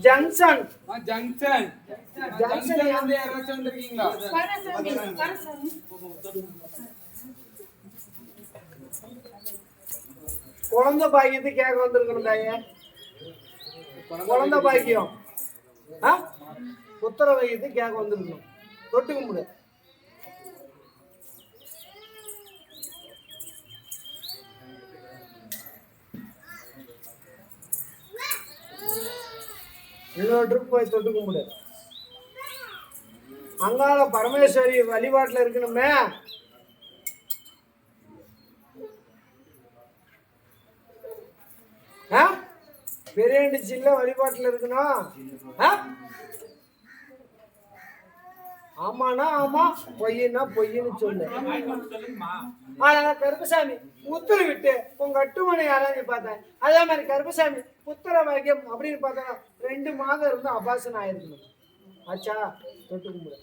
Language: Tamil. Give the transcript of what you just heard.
ஜங்ஷன் ஜங்ஷன் ஜங்ஷன் வந்து வந்திருக்கீங்களா குழந்தை பாக்கியத்தை கேட்க வந்திருக்கணும் தாயே குழந்தை பாக்கியம் ஆ புத்திர வையத்தை கேட்க வந்திருக்கணும் தொட்டு கும்பிடு இன்னொரு ட்ரிப் போய் தொட்டு கும்பிடு அங்கால பரமேஸ்வரி வழிபாட்டில் இருக்கணுமே ஆ? பெரியண்டு சில்ல வழிபாட்டில் இருக்கணும் ஆ? ஆமானா ஆமா. பொய்னா பொய்ன்னு சொல்லு. அதான் கருப்பசாமி முத்துரு விட்டு உங்க அட்டுமனை யாராவது பார்த்தேன். அதே மாதிரி கருப்பசாமி புத்திர வாக்கியம் அப்படின்னு பார்த்தா ரெண்டு மாதம் இருந்து அபாசனம் ஆயிருக்கணும் ஆச்சா தொட்டு கும்பிடு.